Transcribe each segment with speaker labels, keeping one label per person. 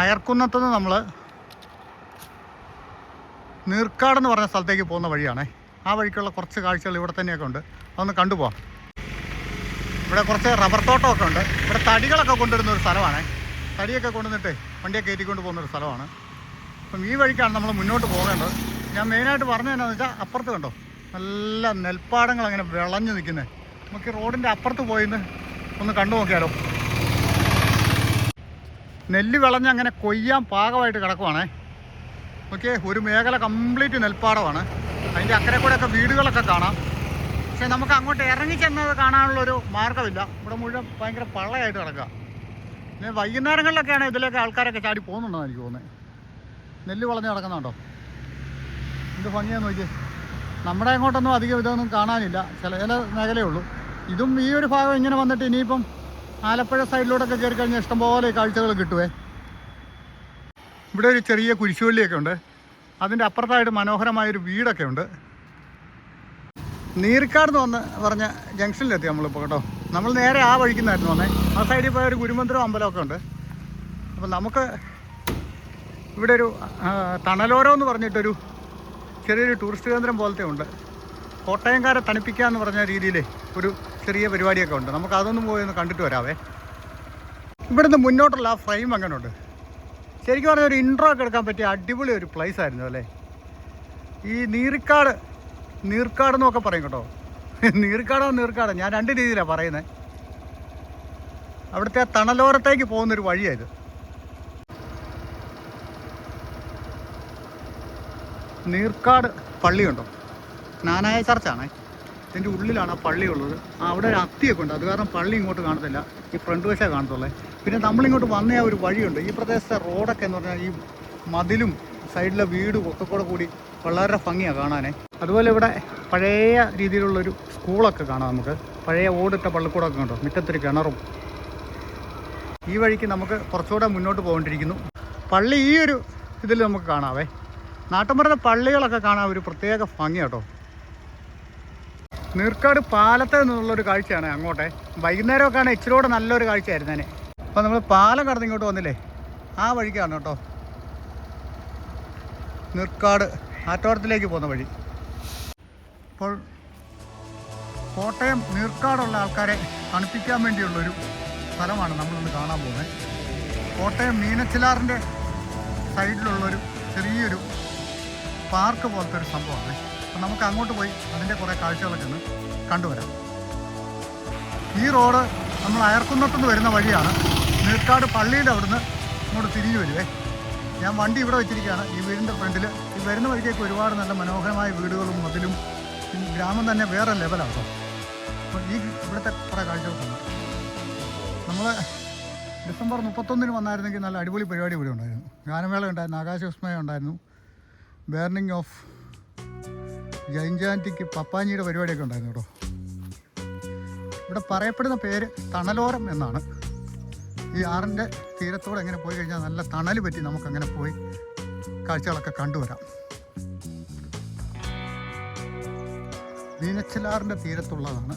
Speaker 1: അയർക്കുന്നത്തുനിന്ന് നമ്മൾ നീർക്കാടെന്ന് പറഞ്ഞ സ്ഥലത്തേക്ക് പോകുന്ന വഴിയാണേ. ആ വഴിക്കുള്ള കുറച്ച് കാഴ്ചകൾ ഇവിടെ തന്നെയൊക്കെ ഉണ്ട്. അതൊന്ന് കണ്ടുപോകാം ഇവിടെ കുറച്ച് റബ്ബർ തോട്ടമൊക്കെ ഉണ്ട്. ഇവിടെ തടികളൊക്കെ കൊണ്ടുവരുന്ന ഒരു സ്ഥലമാണ്. തടിയൊക്കെ കൊണ്ടുവന്നിട്ട് വണ്ടിയൊക്കെ കയറ്റിക്കൊണ്ട് പോകുന്ന ഒരു സ്ഥലമാണ്. അപ്പം ഈ വഴിക്കാണ് നമ്മൾ മുന്നോട്ട് പോകേണ്ടത്. ഞാൻ മെയിനായിട്ട് പറഞ്ഞതെന്നാന്ന് വെച്ചാൽ അപ്പുറത്ത് കണ്ടോ? നല്ല നെൽപ്പാടങ്ങൾ അങ്ങനെ വിളഞ്ഞു നിൽക്കുന്നത് നമുക്ക് റോഡിന്റെ അപ്പുറത്ത് പോയിന്ന് ഒന്ന് കണ്ടു നോക്കിയാലോ നെല്ല് വിളഞ്ഞ് അങ്ങനെ കൊയ്യാൻ പാകമായിട്ട് കിടക്കുവാണേ. ഓക്കെ ഒരു മേഖല കംപ്ലീറ്റ് നെൽപ്പാടമാണ്. അതിന്റെ അക്കരെ കൂടെയൊക്കെ വീടുകളൊക്കെ കാണാം. പക്ഷെ നമുക്ക് അങ്ങോട്ട് ഇറങ്ങി ചെന്നത് കാണാനുള്ളൊരു മാർഗമില്ല. ഇവിടെ മുഴുവൻ ഭയങ്കര പള്ളയായിട്ട് കിടക്കുക. പിന്നെ വൈകുന്നേരങ്ങളിലൊക്കെയാണ് ഇതിലേക്ക് ആൾക്കാരൊക്കെ ചാടി പോകുന്നുണ്ടെന്ന് എനിക്ക് തോന്നുന്നത്. നെല്ല് വളഞ്ഞ് കിടക്കുന്നുണ്ടോ? എന്ത് ഭംഗിയാന്ന് നോക്കിയേ. നമ്മുടെ അങ്ങോട്ടൊന്നും അധികം ഇതൊന്നും കാണാനില്ല. ചില ചില മേഖലയേ ഉള്ളൂ. ഇതും ഈ ഒരു ഭാഗം ഇങ്ങനെ വന്നിട്ട് ഇനിയിപ്പം ആലപ്പുഴ സൈഡിലൂടെയൊക്കെ കയറി കഴിഞ്ഞാൽ ഇഷ്ടംപോലെ കാഴ്ചകൾ കിട്ടുവേ. ഇവിടെ ഒരു ചെറിയ കുരിശുവള്ളിയൊക്കെ ഉണ്ട്. അതിന്റെ അപ്പുറത്തായിട്ട് മനോഹരമായൊരു വീടൊക്കെ ഉണ്ട്. നീർക്കാട് എന്ന് വന്ന് പറഞ്ഞ ജംഗ്ഷനിലെത്തി നമ്മളിപ്പോൾ കേട്ടോ. നമ്മൾ നേരെ ആ വഴിക്കുന്നായിരുന്നു വന്നേ. ആ സൈഡിൽ പോയ ഒരു ഗുരുമന്ദിരം അമ്പലമൊക്കെ ഉണ്ട്. അപ്പം നമുക്ക് ഇവിടെ ഒരു തണലോരം എന്ന് പറഞ്ഞിട്ടൊരു ചെറിയൊരു ടൂറിസ്റ്റ് കേന്ദ്രം പോലത്തെ ഉണ്ട്. കോട്ടയംകാരെ തണുപ്പിക്കുക എന്ന് പറഞ്ഞ രീതിയിൽ ഒരു ചെറിയ പരിപാടിയൊക്കെ ഉണ്ട്. നമുക്ക് അതൊന്നും പോയി ഒന്ന് കണ്ടിട്ട് വരാവേ. ഇവിടുന്ന് മുന്നോട്ടുള്ള ആ ഫ്രെയിം അങ്ങനെ ഉണ്ട് ശരിക്കും പറഞ്ഞാൽ ഒരു ഇൻട്രോ ഒക്കെ എടുക്കാൻ പറ്റിയ അടിപൊളി ഒരു പ്ലേസ് ആയിരുന്നു അല്ലേ? ഈ നീർക്കാട് നീർക്കാട് എന്നൊക്കെ പറയും കേട്ടോ. നീർക്കാടോ നീർക്കാടോ? ഞാൻ രണ്ട് രീതിയിലാണ് പറയുന്നത് അവിടുത്തെ തണലോരത്തേക്ക് പോകുന്നൊരു വഴിയായത് നീർക്കാട് പള്ളിയുണ്ടോ? നാനായ ചർച്ചാണേ. ഇതിന്റെ ഉള്ളിലാണ് ആ പള്ളി ഉള്ളത്. ആ അവിടെ ഒരു അത്തിയൊക്കെ ഉണ്ട്. അത് കാരണം പള്ളി ഇങ്ങോട്ട് കാണത്തില്ല. ഈ ഫ്രണ്ട് വശമേ കാണത്തുള്ളേ. പിന്നെ നമ്മളിങ്ങോട്ട് വന്ന ഒരു വഴിയുണ്ട്. ഈ പ്രദേശത്തെ റോഡൊക്കെ എന്ന് പറഞ്ഞാൽ ഈ മതിലും സൈഡിലെ വീടും ഒക്കെ കൂടെ കൂടി വളരെ ഭംഗിയാണ് കാണാനേ. അതുപോലെ ഇവിടെ പഴയ രീതിയിലുള്ളൊരു സ്കൂളൊക്കെ കാണാം നമുക്ക്. പഴയ ഓടിട്ട പള്ളിക്കൂടമൊക്കെ ഉണ്ടോ മുറ്റത്തൊരു കിണറും. ഈ വഴിക്ക് നമുക്ക് കുറച്ചുകൂടെ മുന്നോട്ട് പോകേണ്ടിയിരിക്കുന്നു. പള്ളി ഈ ഒരു ഇതിൽ നമുക്ക് കാണാവേ. നാട്ടിൻപുറത്തെ പള്ളികളൊക്കെ കാണാൻ ഒരു പ്രത്യേക ഭംഗി കേട്ടോ. നീർക്കാട് പാലത്ത് നിന്നുള്ളൊരു കാഴ്ചയാണ് അങ്ങോട്ടെ. വൈകുന്നേരമൊക്കെ ആണ് ഇച്ചിരൂടെ നല്ലൊരു കാഴ്ചയായിരുന്നേനെ അപ്പോൾ നമ്മൾ പാലം കടന്ന് ഇങ്ങോട്ട് വന്നില്ലേ? ആ വഴിക്കാണ് കേട്ടോ. നീർക്കാട് ആറ്റോടത്തിലേക്ക് പോകുന്ന വഴി. അപ്പോൾ കോട്ടയം നീർക്കാടുള്ള ആൾക്കാരെ തണുപ്പിക്കാൻ വേണ്ടിയുള്ളൊരു സ്ഥലമാണ് നമ്മളിന്ന് കാണാൻ പോകുന്നത്. കോട്ടയം മീനച്ചിലാറിന്റെ സൈഡിലുള്ളൊരു ചെറിയൊരു പാർക്ക് പോലത്തെ ഒരു സംഭവമാണ്. അപ്പം നമുക്ക് അങ്ങോട്ട് പോയി അതിന്റെ കുറേ കാഴ്ചകളൊക്കെ ഒന്ന് കണ്ടുവരാം. ഈ റോഡ് നമ്മൾ അയർക്കുന്നത്തുനിന്ന് വരുന്ന വഴിയാണ്. നീർക്കാട് പള്ളിയുടെ അവിടുന്ന് ഇങ്ങോട്ട് തിരിഞ്ഞു വരുവേ. ഞാൻ വണ്ടി ഇവിടെ വെച്ചിരിക്കുകയാണ്. ഈ വീടിന്റെ ഫ്രണ്ടിൽ ഈ വരുന്ന വഴിക്കേക്ക് ഒരുപാട് നല്ല മനോഹരമായ വീടുകളും മതിലും ഗ്രാമം തന്നെ വേറെ ലെവലാണ് അപ്പോൾ ഈ ഇവിടുത്തെ കുറേ കാഴ്ചകളൊക്കെ നമ്മൾ ഡിസംബർ മുപ്പത്തൊന്നിന് വന്നായിരുന്നെങ്കിൽ നല്ല അടിപൊളി പരിപാടി ഇവിടെ ഉണ്ടായിരുന്നു. ഗാനമേള ഉണ്ടായിരുന്നു ആകാശവിസ്മയം ഉണ്ടായിരുന്നു ബേർണിംഗ് ഓഫ് ജൈൻജാന്റിക്ക് പപ്പാഞ്ഞിയുടെ പരിപാടിയൊക്കെ ഉണ്ടായിരുന്നു കേട്ടോ. ഇവിടെ പറയപ്പെടുന്ന പേര് തണലോരം എന്നാണ്. ഈ ആറിന്റെ തീരത്തോടെ എങ്ങനെ പോയി കഴിഞ്ഞാൽ നല്ല തണൽ പറ്റി നമുക്കങ്ങനെ പോയി കാഴ്ചകളൊക്കെ കണ്ടുവരാം. മീനച്ചിലാറിന്റെ തീരത്തുള്ളതാണ്.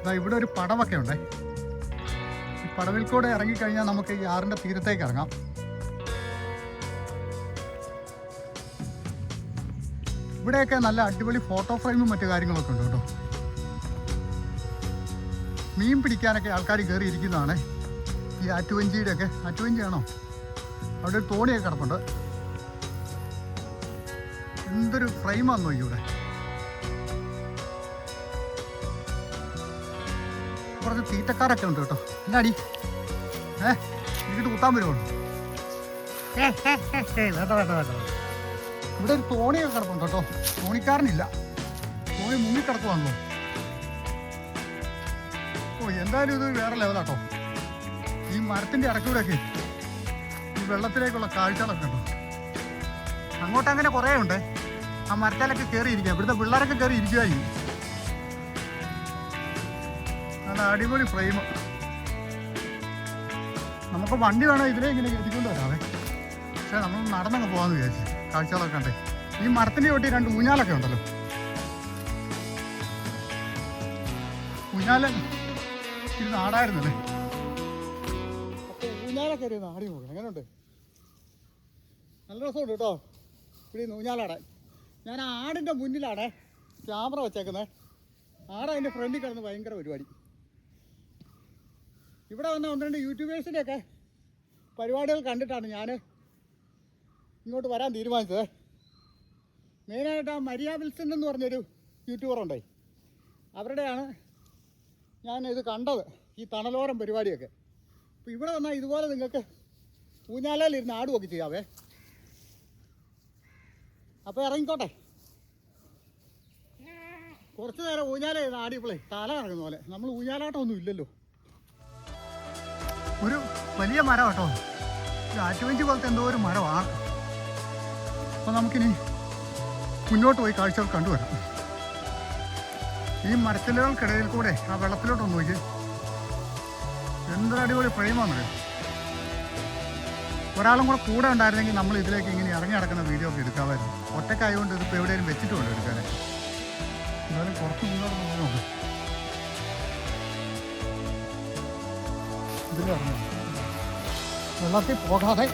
Speaker 1: ഇതാ ഇവിടെ ഒരു പടവൊക്കെ ഉണ്ടേ. ഈ പടവിൽ കൂടെ ഇറങ്ങിക്കഴിഞ്ഞാൽ നമുക്ക് ഈ ആറിന്റെ തീരത്തേക്ക് ഇറങ്ങാം. ഇവിടെയൊക്കെ നല്ല അടിപൊളി ഫോട്ടോ ഫ്രെയിമും മറ്റു കാര്യങ്ങളൊക്കെ ഉണ്ട് കേട്ടോ. മീൻ പിടിക്കാനൊക്കെ ആൾക്കാർ കയറി ഇരിക്കുന്നതാണ്. ഈ ആറ്റുവഞ്ചിയുടെ ഒക്കെ ആറ്റുവഞ്ചിയാണോ? അവിടെ ഒരു തോണിയൊക്കെ കിടപ്പുണ്ട്. എന്തൊരു ഫ്രെയിമാണെന്നോ ഇവിടെ? കുറച്ച് തീറ്റക്കാരൊക്കെ ഉണ്ട് കേട്ടോ. എന്നാടി? ഏ ഇങ്ങോട്ട് കുത്താൻ വരുമോ വേണ്ട വേണ്ട വേണ്ട. ഇവിടെ ഒരു തോണിയൊക്കെ കിടപ്പുണ്ട് കേട്ടോ. തോണിക്കാരനില്ല. തോണി മുങ്ങിക്കിടക്കുവാണല്ലോ ഓ എന്തായാലും ഇത് വേറെ ലെവലാട്ടോ ഈ മരത്തിന്റെ ഇടക്കൂടെയൊക്കെ ഈ വെള്ളത്തിലേക്കുള്ള കാഴ്ചകളൊക്കെ ഉണ്ടോ. അങ്ങോട്ട് അങ്ങനെ കുറേ ഉണ്ട്. ആ മരത്തിലൊക്കെ കയറിയിരിക്കുക. ഇവിടുത്തെ പിള്ളേരൊക്കെ കയറി ഇരിക്കുകയായി നല്ല അടിപൊളി ഫ്രെയിം നമുക്ക് വണ്ടി വേണം ഇതിലേ ഇങ്ങനെ എത്തിക്കൊണ്ട് വരാവേ? പക്ഷേ നമ്മൾ നടന്നങ്ങ് പോകാമെന്ന് വിചാരിച്ചു. കാഴ്ചകളൊക്കെ ഉണ്ട് ഈ മരത്തിന്റെ ചോട്ടി രണ്ട് ഊഞ്ഞാലൊക്കെ ഉണ്ടല്ലോ. ഊഞ്ഞാൽ ഇത് നാടായിരുന്നല്ലേ അപ്പോൾ ഊഞ്ഞാല കയറി ആടി നോക്കണം എങ്ങനെയുണ്ട്? നല്ല രസമുണ്ട് കേട്ടോ. ഇവിടെ ഊഞ്ഞാലാടാൻ ഞാൻ ആടിന്റെ മുന്നിലാണ് ക്യാമറ വെച്ചേക്കുന്നത് ആട് അതിന്റെ ഫ്രണ്ടിൽ കിടന്ന് ഭയങ്കര പരിപാടി. ഇവിടെ വന്ന ഒന്ന് രണ്ട് യൂട്യൂബേഴ്സിന്റെ ഒക്കെ പരിപാടികൾ കണ്ടിട്ടാണ് ഞാൻ ഇങ്ങോട്ട് വരാൻ തീരുമാനിച്ചത്. മെയിനായിട്ട് ആ മരിയ വിൽസൺ എന്ന് പറഞ്ഞൊരു യൂട്യൂബറുണ്ടേ അവരുടെയാണ് ഞാൻ ഇത് കണ്ടത് ഈ തണലോരം പരിപാടിയൊക്കെ. അപ്പോൾ ഇവിടെ വന്നാൽ ഇതുപോലെ നിങ്ങൾക്ക് ഊഞ്ഞാലയിലിരുന്ന് ആടുമൊക്കെ ചെയ്യാവേ. അപ്പോൾ ഇറങ്ങിക്കോട്ടെ. കുറച്ച് നേരം ഊഞ്ഞാല ഇരുന്ന് ആടിയപ്പോളേ തല ഇറങ്ങുന്ന പോലെ. നമ്മൾ ഊഞ്ഞാലാട്ടമൊന്നും ഇല്ലല്ലോ. ഒരു വലിയ മരം കേട്ടോ ഒരു ആറ്റുവഞ്ചി പോലത്തെ എന്തോ ഒരു മരമാണ് അപ്പോൾ നമുക്കിനി മുന്നോട്ട് പോയി കാഴ്ചകൾ കണ്ടുവരാം. ഈ മരച്ചില്ലകൾക്കിടയിൽ കൂടെ ആ വെള്ളത്തിലോട്ടൊന്ന് നോക്കി. എന്തൊരു അടിപൊളി പ്രേമാണെന്നറിയോ ഒരാളും കൂടെ കൂടെ ഉണ്ടായിരുന്നെങ്കിൽ നമ്മൾ ഇതിലേക്ക് ഇങ്ങനെ ഇറങ്ങി നടക്കുന്ന വീഡിയോ ഒക്കെ എടുക്കാമായിരുന്നു. ഒറ്റക്കായതുകൊണ്ട് ഇതിപ്പോൾ എവിടെയും വെച്ചിട്ടുണ്ട് എടുക്കാൻ എന്നാലും കുറച്ച് മുന്നോട്ട് നോക്കാം. ഇതിൽ ഇറങ്ങി വെള്ളത്തിൽ പോകാതെ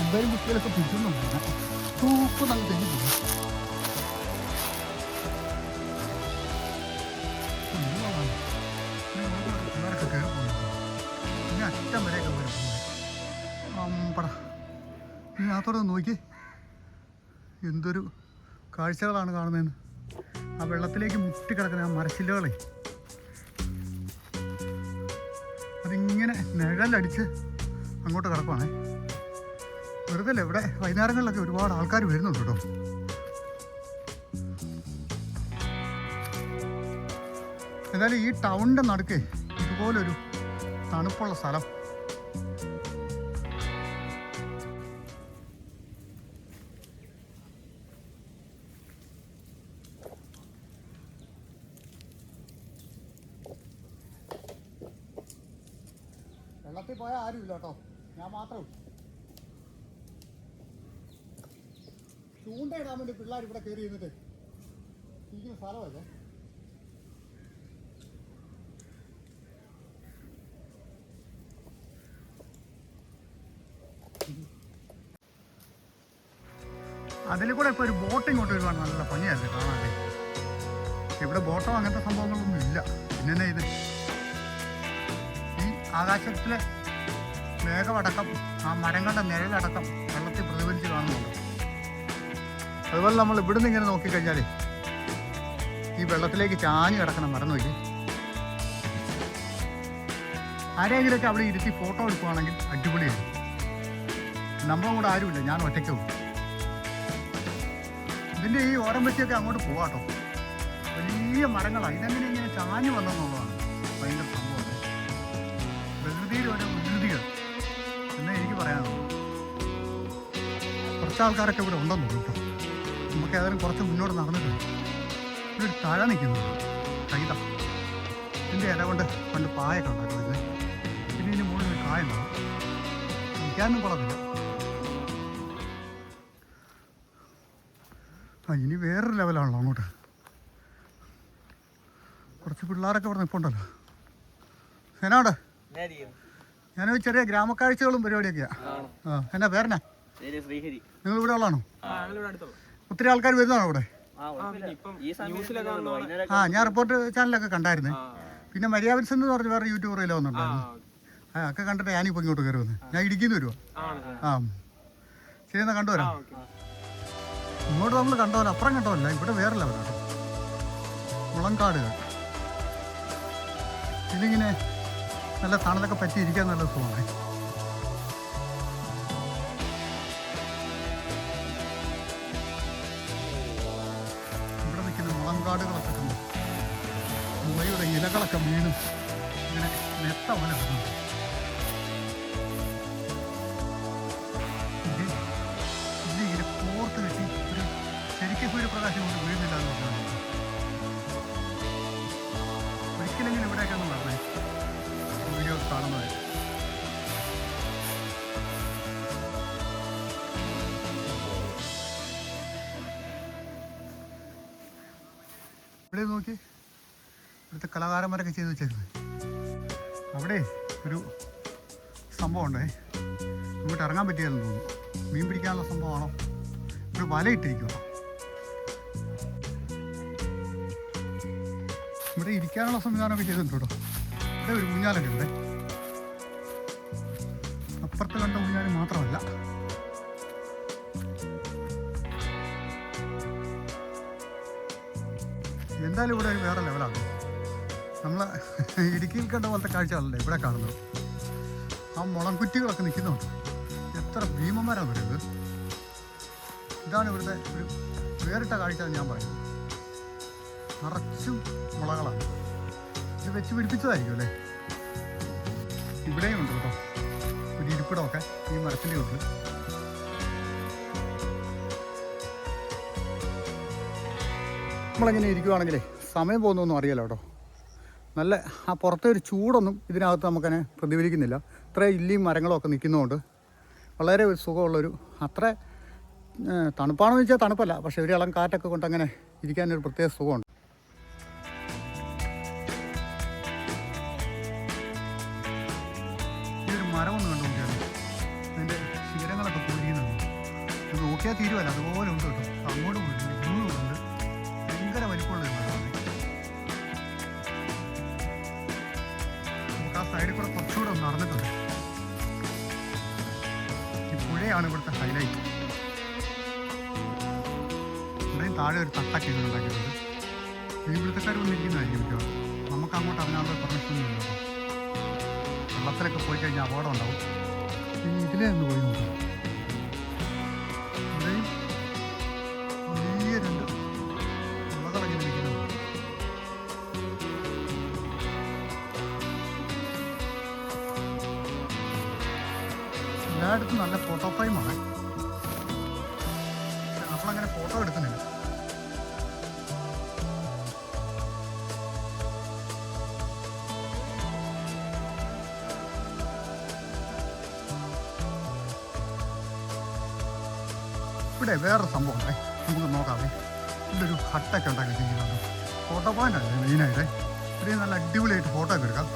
Speaker 1: എന്തായാലും കുട്ടികളൊക്കെ പിടിക്കുന്നുണ്ട് തൂപ്പ് നല്ല തെങ്ങി പോകും നോക്കി എന്തൊരു കാഴ്ചകളാണ് കാണുന്നതെന്ന്. ആ വെള്ളത്തിലേക്ക് മുട്ടി കിടക്കുന്ന ആ മരച്ചില്ലകളെ. അതിങ്ങനെ നിഴലടിച്ച് അങ്ങോട്ട് കിടക്കുവാണേ. വെറുതെ ഇവിടെ? വൈകുന്നേരങ്ങളിലൊക്കെ ഒരുപാട് ആൾക്കാർ വരുന്നുണ്ട് കേട്ടോ. എന്നാലും ഈ ടൗണിന്റെ നടുക്ക് ഇതുപോലൊരു തണുപ്പുള്ള സ്ഥലം. വെള്ളത്തിൽ പോയാൽ ആരുമില്ല കേട്ടോ. ഞാൻ മാത്രമേ ചൂണ്ടയിടാൻ വേണ്ടി പിള്ളേർ ഇവിടെ കയറി ഇരുന്നിട്ട്. ഇരിക്കുന്ന സ്ഥലമല്ലേ അതിൽ കൂടെ ഇപ്പോൾ ഒരു ബോട്ട് ഇങ്ങോട്ട് വരുവാണ്. നല്ല ഭംഗിയല്ലേ കാണാനേ ഇവിടെ ബോട്ടോ അങ്ങനത്തെ സംഭവങ്ങളൊന്നും ഇല്ല. പിന്നെ ഇത്? ഈ ആകാശത്തിലെ മേഘമടക്കം ആ മരങ്ങളുടെ നിഴലടക്കം വെള്ളത്തിൽ പ്രതിഫലിച്ച് കാണുന്നുണ്ട്. അതുപോലെ നമ്മൾ ഇവിടുന്ന് ഇങ്ങനെ നോക്കിക്കഴിഞ്ഞാൽ ഈ വെള്ളത്തിലേക്ക് ചാഞ്ഞു കിടക്കണം മരം നോക്കി ആരെങ്കിലുമൊക്കെ അവിടെ ഇരുത്തി ഫോട്ടോ എടുക്കുവാണെങ്കിൽ അടിപൊളിയാണ് നമ്മളെ കൂടെ ആരുമില്ല ഞാൻ ഒറ്റയ്ക്ക് പോകും. ഇതിന്റെ ഈ ഓരം വെച്ചൊക്കെ അങ്ങോട്ട് പോവാട്ടോ വലിയ മരങ്ങളാണ് ഇതെങ്ങനെ ഇങ്ങനെ ചാഞ്ഞു വന്നെന്നുള്ളതാണ് ഭയങ്കര സംഭവം. പ്രകൃതിയിൽ ഓരോ വികൃതികൾ എന്നേ എനിക്ക് പറയാനുള്ളൂ കുറച്ച് ആൾക്കാരൊക്കെ ഇവിടെ ഉണ്ടെന്നുള്ളൂ കേട്ടോ. നമുക്ക് ഏതായാലും കുറച്ച് മുന്നോട്ട് നടന്നിട്ടുണ്ട്. ഇവിടെ ഒരു തഴ നിൽക്കുന്നു. കൈത. ഇതിന്റെ ഇല കൊണ്ട് പണ്ട് പായൊക്കെ ഉണ്ടാക്കുന്നത് പിന്നെ ഇതിന് മുകളിൽ ഒരു കായ ഉണ്ടാവും നിൽക്കാനൊന്നും കുളമില്ല ആ ഇനി വേറൊരു ലെവലാണല്ലോ അങ്ങോട്ട്. കുറച്ച് പിള്ളേരൊക്കെ ഇവിടെ നിൽപ്പുണ്ടല്ലോ എന്നാണ്ട് ഞാനൊരു ചെറിയ ഗ്രാമക്കാഴ്ചകളും പരിപാടിയൊക്കെയാ. ആ എന്നാ പേരനാ നിങ്ങൾ ഇവിടെ ഉള്ളതാണോ. ഒത്തിരി ആൾക്കാർ വരുന്നതാണ് ഇവിടെ
Speaker 2: ആ
Speaker 1: ഞാൻ റിപ്പോർട്ട് ചാനലൊക്കെ കണ്ടായിരുന്നു. പിന്നെ മര്യാദൻസ് എന്ന് പറഞ്ഞ വേറെ യൂട്യൂബറിലോ
Speaker 3: റീലോ
Speaker 1: വന്നിട്ടുണ്ടായിരുന്നു. ആ ഒക്കെ കണ്ടിട്ട് ഞാനിപ്പോൾ ഇങ്ങോട്ട് കയറി വന്നു ഞാൻ ഇടുക്കിന്ന് വരുവാ. ആ. ശരി എന്നാ
Speaker 3: ആ,
Speaker 1: കണ്ടുവരാം. ഇങ്ങോട്ട് നമ്മൾ കണ്ടോല്ല അപ്പുറം കണ്ടോല്ല ഇവിടെ വേറെ അവരാണ് മുളങ്കാടുകൾ. ഇതിങ്ങനെ നല്ല തണലൊക്കെ പറ്റിയിരിക്കാൻ നല്ല സുഖമാണ്. മുളങ്കാടുകളൊക്കെ കണ്ടു. മുളയുടെ ഇലകളൊക്കെ വീണു. ഇങ്ങനെ നെത്ത പോലെ കിടന്നു ഇവിടെ നോക്കി. ഇവിടുത്തെ കലാകാരന്മാരൊക്കെ ചെയ്ത് വെച്ചേക്കുന്നത്. അവിടെ ഒരു സംഭവം ഉണ്ടേ ഇങ്ങോട്ട് ഇറങ്ങാൻ പറ്റിയതെന്ന് തോന്നുന്നു. മീൻ പിടിക്കാനുള്ള സംഭവമാണോ? ഒരു വല ഇട്ടിരിക്കുക ഇവിടെ ഇരിക്കാനുള്ള സംവിധാനമൊക്കെ ചെയ്തിട്ടുണ്ട് കേട്ടോ. ഇവിടെ ഒരു ഊഞ്ഞാലൊക്കെ ഉണ്ട്. അപ്പുറത്ത് കണ്ട ഊഞ്ഞാൽ മാത്രമല്ല. എന്തായാലും ഇവിടെ വേറെ ലെവലാണ് നമ്മൾ ഇടുക്കിയിൽ കണ്ട പോലത്തെ കാഴ്ചകളല്ലേ ഇവിടെ കാണുന്നത്. ആ മുളം കുറ്റികളൊക്കെ നിൽക്കുന്നുണ്ട്. എത്ര ഭീമന്മാരാണ് വരുന്നത് ഇതാണ് ഇവിടുത്തെ ഒരു വേറിട്ട കാഴ്ച ഞാൻ പറയുന്നത് നിറച്ചും മുളകളാണ്. ഇത് വെച്ച് പിടിപ്പിച്ചതായിരിക്കും അല്ലേ? ഇവിടെയും ഉണ്ട് കേട്ടോ. ഒരു ഇരിപ്പിടമൊക്കെ ഈ മരത്തിന്റെ ചുവട്ടിൽ നമ്മളിങ്ങനെ ഇരിക്കുവാണെങ്കിലേ സമയം പോകുന്നൊന്നും അറിയാലോ കേട്ടോ. നല്ല ആ പുറത്തെ ഒരു ചൂടൊന്നും ഇതിനകത്ത് നമുക്കതിനെ പ്രതിഫലിക്കുന്നില്ല. ഇത്ര ഇല്ലിയും മരങ്ങളൊക്കെ നിൽക്കുന്നതുകൊണ്ട് വളരെ സുഖമുള്ളൊരു അത്ര തണുപ്പാണെന്ന് വെച്ചാൽ തണുപ്പല്ല പക്ഷേ ഒരു ഇളം കാറ്റൊക്കെ കൊണ്ട് അങ്ങനെ ഇരിക്കാനൊരു പ്രത്യേക സുഖമുണ്ട്. ഈ ഒരു അതിന്റെ ശിഖരങ്ങളൊക്കെ പൊഴിയുന്നുണ്ട്. ഇത് നോക്കിയാൽ തീരുവല്ല അതുപോലെ ഉണ്ട് കേട്ടോ. സൈഡിൽ കൂടെ കുറച്ചുകൂടെ ഒന്ന് നടന്നിട്ടുണ്ട്. ഈ പുഴയാണ് ഇവിടുത്തെ ഹൈലൈറ്റ് ഇവിടെയും താഴെ ഒരു തട്ടൊക്കെ ഉണ്ടാക്കിയിട്ടുണ്ട്. ഈ ഇവിടുത്തെക്കാർ വന്നിരിക്കുന്നതായിരിക്കും മിക്കവാറും. നമുക്ക് അങ്ങോട്ട് അതിനുള്ള പെർമിഷൻ ഒന്നും ഇല്ല. വെള്ളത്തിലൊക്കെ പോയി കഴിഞ്ഞാൽ അപകടം ഉണ്ടാവും. ഇനി ഇതിലേ ഒന്ന് പോയി നോക്കാം. ഫോട്ടോ ഫ്രെയിമാണ് നമ്മളങ്ങനെ ഫോട്ടോ എടുക്കുന്നില്ല. ഇവിടെ വേറെ സംഭവം ഉണ്ടേ. നമുക്ക് നോക്കാമേ ഇവിടെ ഒരു ഹട്ടൊക്കെ ഉണ്ടാക്കി ചെയ്യുന്നുണ്ട് ഫോട്ടോ പോയിന്റ് ആണ് മെയിനായിട്ട് ഇവിടെ നല്ല അടിപൊളിയായിട്ട് ഫോട്ടോ ഒക്കെ എടുക്കാം.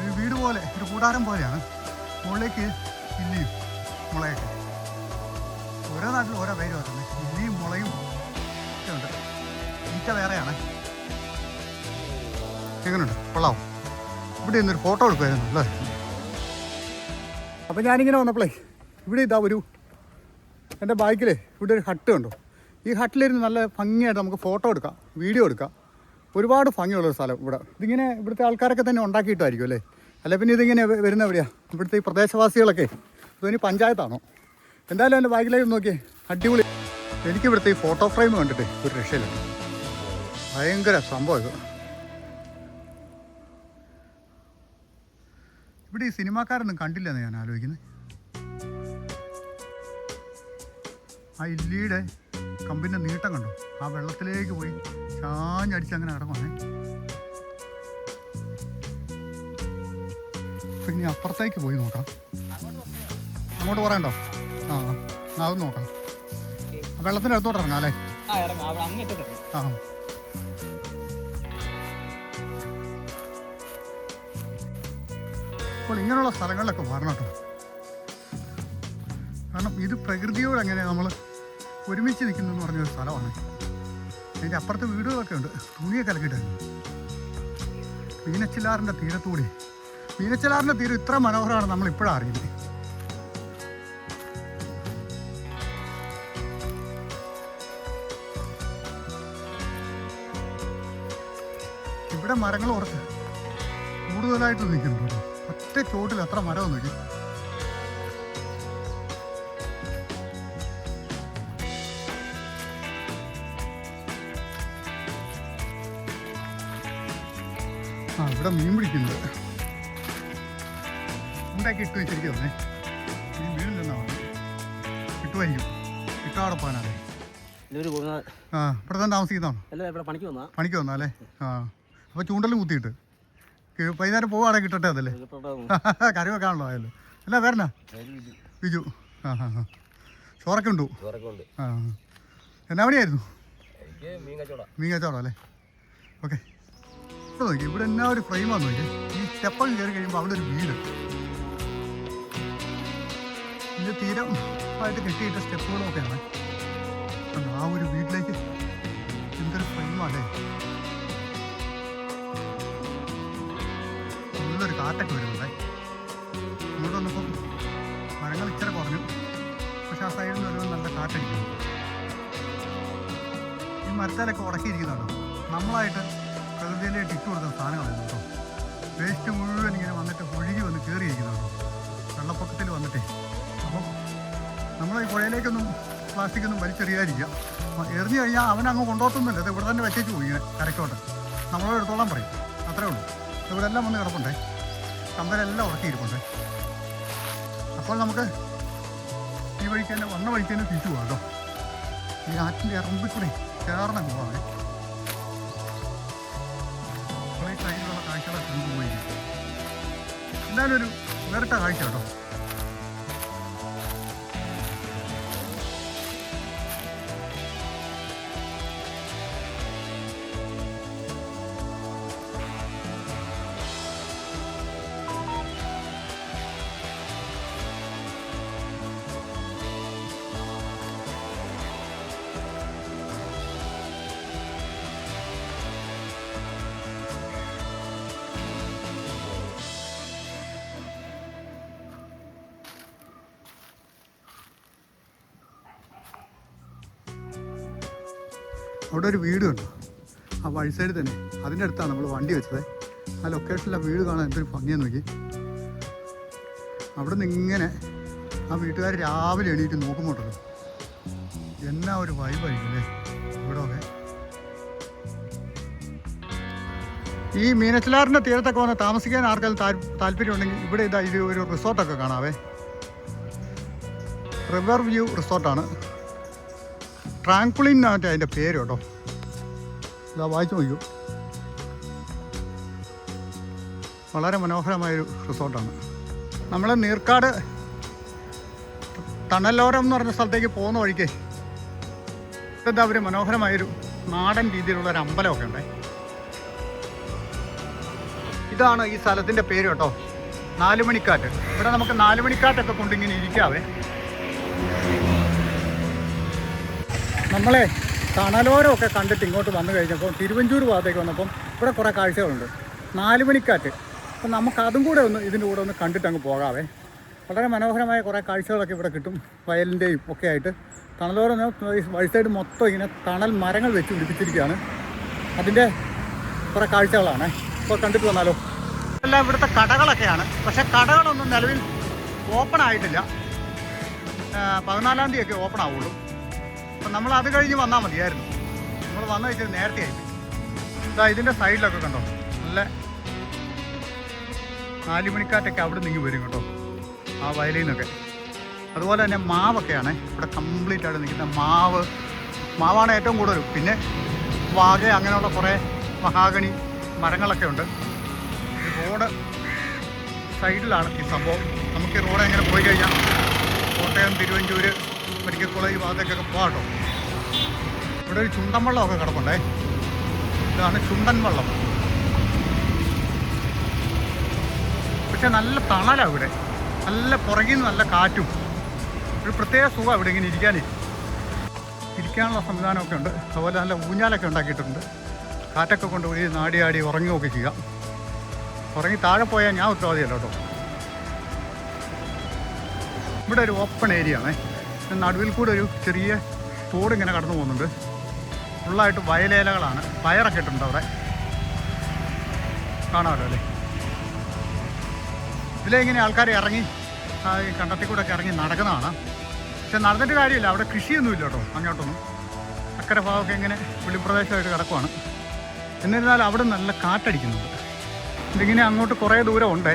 Speaker 1: ഒരു വീട് പോലെ ഒരു കൂടാരം പോലെയാണ്. മുകളിലേക്ക് ഇല്ലിയും. മുളയൊക്കെ ഓരോ നാട്ടിലും ഓരോ പേര് പറയുന്നത് ഇല്ലിയും മുളയും ഒക്കെ ഉണ്ട്. ഈറ്റ വേറെയാണ്. എങ്ങനെയുണ്ട് കൊള്ളാവും ഇവിടെ ഇന്നൊരു ഫോട്ടോ എടുക്കുമായിരുന്നു അല്ലേ? അപ്പം ഞാനിങ്ങനെ വന്നപ്പോളേ ഇവിടെ ഇതാ ഒരു എന്റെ ബൈക്കിൽ ഇവിടെ ഒരു ഹട്ട് കണ്ടോ. ഈ ഹട്ടിലിരുന്ന് നല്ല ഭംഗിയായിട്ട് നമുക്ക് ഫോട്ടോ എടുക്കാം വീഡിയോ എടുക്കാം. ഒരുപാട് ഭംഗിയുള്ളൊരു സ്ഥലം ഇവിടെ. ഇതിങ്ങനെ ഇവിടുത്തെ ആൾക്കാരൊക്കെ തന്നെ ഉണ്ടാക്കിയിട്ടായിരിക്കും അല്ലേ? അല്ലെ പിന്നെ ഇതിങ്ങനെ വരുന്ന എവിടെയാണ് ഇവിടുത്തെ ഈ പ്രദേശവാസികളൊക്കെ. ഇനി പഞ്ചായത്താണോ? എന്തായാലും എന്റെ ബാഗിലേക്ക് നോക്കിയേ. അടിപൊളി. എനിക്കിവിടുത്തെ ഈ ഫോട്ടോ ഫ്രെയിം കണ്ടിട്ട് ഒരു രക്ഷയില്ല. ഭയങ്കര സംഭവം ഇത്. ഇവിടെ ഈ സിനിമാക്കാരൊന്നും കണ്ടില്ലെന്ന് ഞാൻ ആലോചിക്കുന്നത് ആ ഇല്ലിയുടെ കമ്പിന്റെ നീട്ടം കണ്ടോ? ആ വെള്ളത്തിലേക്ക് പോയി ചാഞ്ഞടിച്ച് അങ്ങനെ കിടക്കുവാണേ പിന്നെ അപ്പുറത്തേക്ക് പോയി നോക്കാം അങ്ങോട്ട് പറയണ്ടോ ആ ആ, അത് നോക്കാം. വെള്ളത്തിന്റെ അടുത്തോട്ട് ഇറങ്ങാം അല്ലേ?
Speaker 2: ആ ഇറങ്ങാം. അവിടെ അങ്ങോട്ട്
Speaker 1: ആ. അപ്പോൾ ഇങ്ങനെയുള്ള സ്ഥലങ്ങളിലൊക്കെ വരണം കേട്ടോ. കാരണം ഇത് പ്രകൃതിയോട് എങ്ങനെ നമ്മൾ ഒരുമിച്ച് നിൽക്കുന്നു എന്ന് പറഞ്ഞൊരു സ്ഥലമാണ്. അതിന്റെ അപ്പുറത്ത് വീടുകളൊക്കെ ഉണ്ട്. തുണിയൊക്കെ കലക്കിയിട്ടുണ്ട് മീനച്ചിലാറിന്റെ തീരത്തൂടി. മീനച്ചിലാറിന്റെ തീരം ഇത്ര മനോഹരമാണ് നമ്മൾ ഇപ്പോഴാണ് അറിയുന്നത്. മരങ്ങൾ ഓർത്ത് കൂടുതലായിട്ട് നിൽക്കുന്നുണ്ട് ഒറ്റ ചോട്ടിൽ അത്ര മരം നിൽക്കും ആ ഇവിടെ മീൻ പിടിക്കുന്നുണ്ട്. ഉണ്ടാക്കി ഇട്ട് വെച്ചിരിക്കുന്നേ മീൻ വീണില്ലെന്നാണ് കിട്ടുമായിരിക്കും. കിട്ടാടെ
Speaker 2: എല്ലാവരും
Speaker 1: ആ ഇവിടെ തന്നെ താമസിക്കുന്നതാണ്?
Speaker 2: പണിക്ക് വന്നാ പണിക്ക് വന്നാ
Speaker 1: പണിക്ക് വന്നാലേ ആ. അപ്പോൾ ചൂണ്ടലും കുത്തിയിട്ട്. വൈകുന്നേരം പോവാണെ കിട്ടട്ടെ അതല്ലേ കറി വെക്കാണല്ലോ ആയല്ലോ അല്ല വേറെന്നാ ബിജു. ആ ചോറൊക്കെ ഉണ്ടോ? ആ എന്നാ പണിയായിരുന്നു
Speaker 2: മീൻ കച്ചവടം.
Speaker 1: അല്ലേ? ഓക്കെ. ഇവിടെ നോക്കി ഇവിടെ എന്നാ ഒരു ഫ്രെയിമാന്ന് നോക്കി. ഈ സ്റ്റെപ്പൊക്കെ കയറി കഴിയുമ്പോൾ അവിടെ ഒരു വീട്. ഇത് തീരം ആയിട്ട് കെട്ടിയിട്ട സ്റ്റെപ്പുകളൊക്കെയാണ് ആ ഒരു വീട്ടിലേക്ക് കാറ്റൊക്കെ വരുന്നുണ്ടേ ഇങ്ങോട്ട് വന്നപ്പം മരങ്ങൾ ഇച്ചിരി കുറഞ്ഞു. പക്ഷെ ആ സൈഡിൽ നിന്ന് വരുമ്പോൾ നല്ല കാറ്റടിക്കുന്നു. ഈ മരത്താലൊക്കെ ഉടക്കിയിരിക്കുന്നുണ്ടോ? നമ്മളായിട്ട് പ്രകൃതിയിലേക്ക് ഇട്ട് കൊടുക്കുന്ന സാധനങ്ങളായിരുന്നു കേട്ടോ വേസ്റ്റ് മുഴുവൻ ഇങ്ങനെ വന്നിട്ട് ഒഴുകി വന്ന് കയറിയിരിക്കുന്നുണ്ടോ വെള്ളപ്പൊക്കത്തിൽ വന്നിട്ടേ. അപ്പം നമ്മൾ ഈ പുഴയിലേക്കൊന്നും പ്ലാസ്റ്റിക് ഒന്നും വലിച്ചെറിയാതിരിക്കുക എറിഞ്ഞു കഴിഞ്ഞാൽ അവൻ അങ്ങ് അത് ഇവിടെ തന്നെ വെച്ചേച്ച് പോയി ഇങ്ങനെ കരക്കോട്ട് നമ്മളോട് എടുത്തോളാൻ പറയും. അത്രേ ഉള്ളൂ. ഇവിടെ എല്ലാം വന്ന് കിടപ്പുണ്ടേ? കമ്പലെല്ലാം സെ. അപ്പോൾ നമുക്ക് ഈ വഴിക്ക് തന്നെ വന്ന വഴിക്ക് തന്നെ തിരിച്ചു പോകാം കേട്ടോ. ഈ ആറ്റിന്റെ ഇറമ്പിൽ കൂടി ചേർന്ന് പോവാം അപ്പോൾ ഈ സൈഡിലുള്ള കാഴ്ചകളൊക്കെ പോയിരിക്കും എന്തായാലും ഒരു വേറിട്ട കാഴ്ച കേട്ടോ. അവിടെ ഒരു വീട് ആ വഴി സൈഡ് തന്നെ. അതിന്റെ അടുത്താണ് നമ്മൾ വണ്ടി വെച്ചത്. ആ ലൊക്കേഷനിലെ വീട് കാണാൻ എന്തൊരു ഭംഗിയെന്ന് നോക്കി. അവിടെ നിന്ന് ഇങ്ങനെ ആ വീട്ടുകാർ രാവിലെ എണീറ്റ് നോക്കുമ്പോട്ടല്ലോ എന്നാ ഒരു വൈബായിരിക്കും അല്ലേ? ഇവിടെ ഒക്കെ ഈ മീനച്ചിലാറിന്റെ തീരത്തൊക്കെ വന്ന് താമസിക്കാൻ താൽ താല്പര്യം ഉണ്ടെങ്കിൽ ഇവിടെ ഇതാ ഇത് ഒരു റിസോർട്ടൊക്കെ കാണാവേ. റിവർ വ്യൂ റിസോർട്ടാണ് ട്രാങ്കുളിൻ ആയിട്ട് അതിന്റെ പേര് കേട്ടോ. ഇതാ വായിച്ചു നോക്കൂ. വളരെ മനോഹരമായൊരു റിസോർട്ടാണ്. നമ്മൾ നീർക്കാട് തണലോരം എന്ന് പറഞ്ഞ സ്ഥലത്തേക്ക് പോകുന്ന വഴിക്ക് ഇതെന്താ ഒരു മനോഹരമായൊരു നാടൻ രീതിയിലുള്ള ഒരു അമ്പലമൊക്കെ ഉണ്ടേ. ഇതാണ് ഈ സ്ഥലത്തിന്റെ പേര് കേട്ടോ. നാലുമണിക്കാറ്റ് ഇവിടെ നമുക്ക് നാലുമണിക്കാറ്റൊക്കെ കൊണ്ടിങ്ങനെ ഇരിക്കാവേ. നമ്മളെ തണലോരമൊക്കെ കണ്ടിട്ട് ഇങ്ങോട്ട് വന്നു കഴിഞ്ഞപ്പോൾ തിരുവഞ്ചൂർ ഭാഗത്തേക്ക് വന്നപ്പം ഇവിടെ കുറേ കാഴ്ചകളുണ്ട്. നാല് മണിക്കാറ്റ്. അപ്പം നമുക്ക് അതും കൂടെ ഒന്ന് ഇതിന്റെ കൂടെ ഒന്ന് കണ്ടിട്ട് അങ്ങ് പോകാവേ. വളരെ മനോഹരമായ കുറേ കാഴ്ചകളൊക്കെ ഇവിടെ കിട്ടും വയലിന്റെയും ഒക്കെ ആയിട്ട്. തണലോരം വഴി സൈഡ് മൊത്തം ഇങ്ങനെ തണൽ മരങ്ങൾ വെച്ച് പിടിപ്പിച്ചിരിക്കുകയാണ്. അതിന്റെ കുറേ കാഴ്ചകളാണ്. ഇപ്പോൾ കണ്ടിട്ട് വന്നാലോ? എല്ലാം ഇവിടുത്തെ കടകളൊക്കെയാണ്. പക്ഷേ കടകളൊന്നും നിലവിൽ ഓപ്പൺ ആയിട്ടില്ല. പതിനാലാം തീയതി ഒക്കെ ഓപ്പൺ ആവുള്ളൂ. അപ്പം നമ്മൾ അത് കഴിഞ്ഞ് വന്നാൽ മതിയായിരുന്നു. നമ്മൾ വന്നു കഴിച്ചാൽ നേരത്തെ ആയി. ഇതാ ഇതിന്റെ സൈഡിലൊക്കെ കണ്ടോ? നല്ല നാല് മണിക്കാറ്റൊക്കെ അവിടെ നിന്ന് വരും കേട്ടോ ആ വയലിൽ നിന്നൊക്കെ അതുപോലെ തന്നെ മാവൊക്കെയാണ് ഇവിടെ കംപ്ലീറ്റ് ആയിട്ട് നിൽക്കുന്ന മാവ് മാവാണ് ഏറ്റവും കൂടുതൽ. പിന്നെ വാഗ അങ്ങനെയുള്ള കുറേ മഹാഗണി മരങ്ങളൊക്കെ ഉണ്ട്. റോഡ് സൈഡിലാണ് ഈ സംഭവം. നമുക്ക് ഈ റോഡ് എങ്ങനെ പോയി കഴിഞ്ഞാൽ കോട്ടയം തിരുവഞ്ചൂർ മെഡിക്കൽ കോളേജ് ഭാഗത്തേക്കൊക്കെ പോകാം കേട്ടോ ഇവിടെ ഒരു ചുണ്ടൻ വെള്ളമൊക്കെ കിടപ്പുണ്ടേ. ഇതാണ് ചുണ്ടൻ വെള്ളം. പക്ഷെ നല്ല തണലാണ് ഇവിടെ. നല്ല പുറകിൽ നല്ല കാറ്റും. ഒരു പ്രത്യേക സുഖം ഇവിടെ ഇങ്ങനെ ഇരിക്കാനേ. ഇരിക്കാനുള്ള സംവിധാനമൊക്കെ ഉണ്ട്. അതുപോലെ നല്ല ഊഞ്ഞാലൊക്കെ ഉണ്ടാക്കിയിട്ടുണ്ട്. കാറ്റൊക്കെ കൊണ്ട് ഒരു നാടി ആടി ഉറങ്ങുകയൊക്കെ ചെയ്യാം. ഉറങ്ങി താഴെ പോയാൽ ഞാൻ ഉത്തരവാദിയല്ല കേട്ടോ. ഇവിടെ ഒരു ഓപ്പൺ ഏരിയ ആണേ. നടുവിൽ കൂടെ ഒരു ചെറിയ തോട് ഇങ്ങനെ കടന്നു പോകുന്നുണ്ട്. ഫുള്ളായിട്ട് വയലേലകളാണ്. പയറൊക്കെ ഇട്ടുണ്ട് അവിടെ. കാണാമല്ലോ അല്ലേ? ഇതിലെ ഇങ്ങനെ ആൾക്കാർ ഇറങ്ങി കണ്ടത്തിൽ കൂടെ ഒക്കെ ഇറങ്ങി നടക്കുന്നതാണ്. പക്ഷെ നടന്നിട്ട് കാര്യമില്ല. അവിടെ കൃഷിയൊന്നുമില്ല കേട്ടോ അങ്ങോട്ടൊന്നും. അക്കരെ ഭാഗമൊക്കെ ഇങ്ങനെ വെളിപ്രദേശമായിട്ട് കിടക്കുവാണ്. എന്നിരുന്നാലും അവിടെ നല്ല കാറ്റടിക്കുന്നുണ്ട്. ഇതിങ്ങനെ അങ്ങോട്ട് കുറേ ദൂരം ഉണ്ടേ.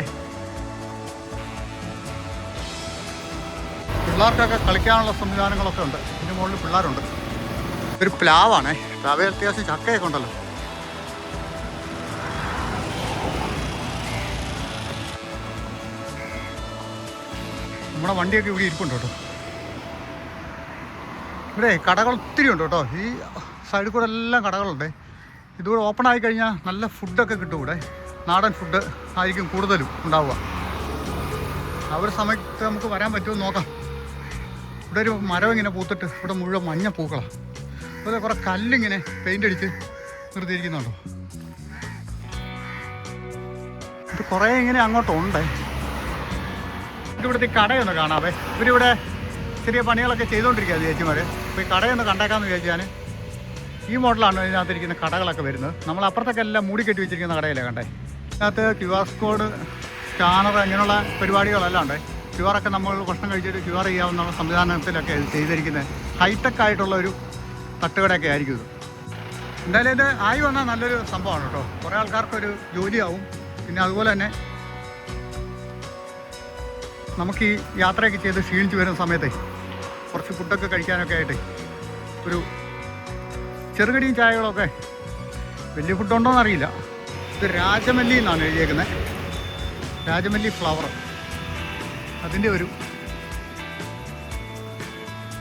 Speaker 1: പിള്ളേർക്കൊക്കെ കളിക്കാനുള്ള സംവിധാനങ്ങളൊക്കെ ഉണ്ട്. ഇതിന് മുകളിൽ പിള്ളേരുണ്ട്. ഒരു പ്ലാവാണേ. പ്ലാവ് അത്യാവശ്യം ചക്കയൊക്കെ ഉണ്ടല്ലോ. നമ്മുടെ വണ്ടിയൊക്കെ ഇവിടെ ഇരിപ്പുണ്ട് കേട്ടോ. ഇവിടെ കടകൾ ഒത്തിരി ഉണ്ട് കേട്ടോ. ഈ സൈഡിൽ കൂടെ എല്ലാം കടകളുണ്ട്. ഇതുകൂടെ ഓപ്പൺ ആയി കഴിഞ്ഞാൽ നല്ല ഫുഡൊക്കെ കിട്ടും ഇവിടെ. നാടൻ ഫുഡ് ആയിരിക്കും കൂടുതലും ഉണ്ടാവുക. ആ ഒരു സമയത്ത് നമുക്ക് വരാൻ പറ്റുമെന്ന് നോക്കാം. ഇവിടെ ഒരു മരം ഇങ്ങനെ പൂത്തിട്ട് ഇവിടെ മുഴുവൻ മഞ്ഞ പൂക്കളാണ് അതുപോലെ കുറേ കല്ലിങ്ങനെ പെയിന്റ് അടിച്ച് നിർത്തിയിരിക്കുന്നുണ്ടോ? ഇത് കുറേ ഇങ്ങനെ അങ്ങോട്ടുണ്ട്. ഇവിടുത്തെ കടയൊന്ന് കാണാവേ. ഇവരിവിടെ ചെറിയ പണികളൊക്കെ ചെയ്തുകൊണ്ടിരിക്കുക ചേച്ചിമാർ അപ്പോൾ ഈ കടയൊന്ന് കണ്ടേക്കാമെന്ന് വിചാരിച്ചാൽ ഈ മോഡലാണ് ഇതിനകത്തിരിക്കുന്ന കടകളൊക്കെ വരുന്നത്. നമ്മൾ അപ്പുറത്തൊക്കെ എല്ലാം മൂടി കെട്ടി വെച്ചിരിക്കുന്ന കടയല്ലേ കണ്ടേ. ഇതിനകത്ത് ക്യു ആർ കോഡ് സ്കാനർ അങ്ങനെയുള്ള പരിപാടികളെല്ലാം ഉണ്ട്. ക്യു ആർ ഒക്കെ നമ്മൾ ഭക്ഷണം കഴിച്ചിട്ട് ക്യു ആർ ചെയ്യാവുന്ന സംവിധാനത്തിലൊക്കെ ചെയ്തിരിക്കുന്നത്. ഹൈടെക് ആയിട്ടുള്ള ഒരു തട്ടുകടയൊക്കെ ആയിരിക്കും ഇത്. എന്തായാലും ഇത് ആയി വന്നാൽ നല്ലൊരു സംഭവമാണ് കേട്ടോ. കുറേ ആൾക്കാർക്കൊരു ജോലിയാവും. പിന്നെ അതുപോലെ തന്നെ നമുക്ക് ഈ യാത്രയൊക്കെ ചെയ്ത് ക്ഷീണിച്ച് വരുന്ന സമയത്തെ കുറച്ച് ഫുഡൊക്കെ കഴിക്കാനൊക്കെ ആയിട്ട് ഒരു ചെറുകടിയും ചായകളൊക്കെ വലിയ ഫുഡുണ്ടോയെന്നറിയില്ല ഇത് രാജമല്ലി എന്നാണ് എഴുതിയേക്കുന്നത്. രാജമല്ലി ഫ്ലവർ. അതിന്റെ ഒരു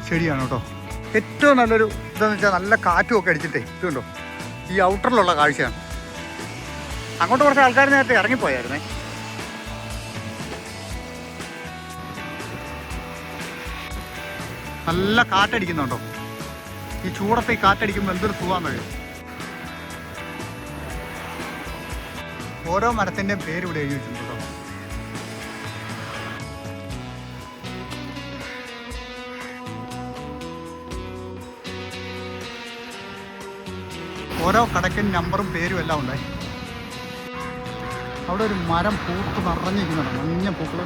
Speaker 1: ചെടിയാണ് കേട്ടോ. ഏറ്റവും നല്ലൊരു ഇതെന്ന് വെച്ചാൽ നല്ല കാറ്റും ഒക്കെ അടിച്ചിട്ടേ ഇതുണ്ടോ? ഈ ഔട്ടറിലുള്ള കാഴ്ചയാണ്. അങ്ങോട്ട് കുറച്ച് ആൾക്കാർ നേരത്തെ ഇറങ്ങിപ്പോയായിരുന്നേ. നല്ല കാറ്റടിക്കുന്നുണ്ടോ? ഈ ചൂടത്തെ കാറ്റടിക്കുമ്പോൾ എന്തൊരു സുഖാന്നറിയോ ഓരോ മരത്തിന്റെയും പേര് ഇവിടെ എഴുതി വെച്ചിട്ടുണ്ട്. ഓരോ കടക്കൻ നമ്പറും പേരും എല്ലാം ഉണ്ടായി. അവിടെ ഒരു മരം പൂത്ത് നിറഞ്ഞിരിക്കുന്നുണ്ട് മഞ്ഞ പൂക്കൾ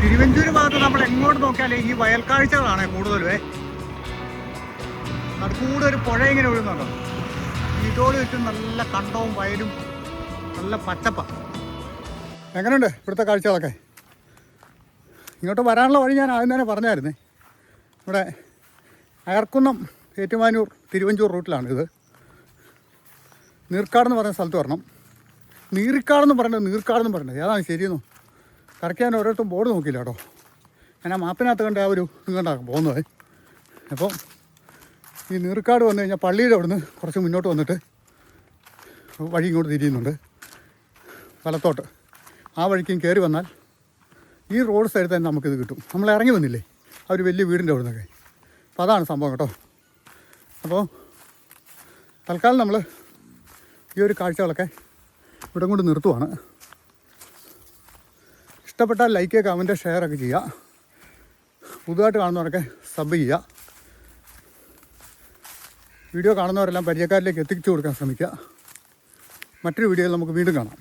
Speaker 1: തിരുവഞ്ചൂര് ഭാഗത്ത് നമ്മൾ എങ്ങോട്ട് നോക്കിയാലേ ഈ വയൽക്കാഴ്ചകളാണ് കൂടുതലുവേ നടുക്കൂടെ ഒരു പുഴ ഇങ്ങനെ ഒഴുകുന്നുണ്ടോ? ഇതോട് ചുറ്റും നല്ല കണ്ടവും വയലും നല്ല പച്ചപ്പ. എങ്ങനെയുണ്ട് ഇവിടുത്തെ കാഴ്ചകളൊക്കെ? ഇങ്ങോട്ട് വരാനുള്ള വഴി ഞാൻ ആദ്യം തന്നെ പറഞ്ഞായിരുന്നേ. ഇവിടെ അയർക്കുന്നം ഏറ്റുമാനൂർ തിരുവഞ്ചൂർ റൂട്ടിലാണ് ഇത്. നീർക്കാടെന്ന് പറയുന്ന സ്ഥലത്ത് വരണം. നീറിക്കാടെന്ന് പറയുന്നത് നീർക്കാടെന്ന് പറയുന്നത് ഏതാണ് ശരിയെന്നോ? കറക്റ്റ് ഞാൻ ഓരോരുത്തരും ബോർഡ് നോക്കിയില്ല കേട്ടോ. ഞാൻ ആ മാപ്പിനകത്ത് കണ്ട ആ ഒരു ഇങ്ങോട്ടാണ് പോകുന്നത്. അപ്പോൾ ഈ നീർക്കാട് വന്നു കഴിഞ്ഞാൽ പള്ളിയുടെ അവിടുന്ന് കുറച്ച് മുന്നോട്ട് വന്നിട്ട് വഴി ഇങ്ങോട്ട് തിരിയുന്നുണ്ട്. വലത്തോട്ട്. ആ വഴിക്കും കയറി വന്നാൽ ഈ റോഡ് സൈഡിൽ തന്നെ നമുക്കിത് കിട്ടും. നമ്മൾ ഇറങ്ങി വന്നില്ലേ? ആ ഒരു വലിയ വീടിന്റെ അവിടെ നിന്നൊക്കെ. അപ്പോൾ അതാണ് സംഭവം കേട്ടോ. അപ്പോൾ തൽക്കാലം നമ്മൾ ഈ ഒരു കാഴ്ചകളൊക്കെ ഇവിടെ കൊണ്ട് നിർത്തുവാണ്. ഇഷ്ടപ്പെട്ടാൽ ലൈക്ക് കമന്റ് ഷെയർ ഒക്കെ ചെയ്യുക. പുതുതായിട്ട് കാണുന്നവരൊക്കെ സബ് ചെയ്യുക. വീഡിയോ കാണുന്നവരെല്ലാം പരിചയക്കാരിലേക്ക് എത്തിച്ചു കൊടുക്കാൻ ശ്രമിക്കുക. മറ്റൊരു വീഡിയോയിൽ നമുക്ക് വീണ്ടും കാണാം.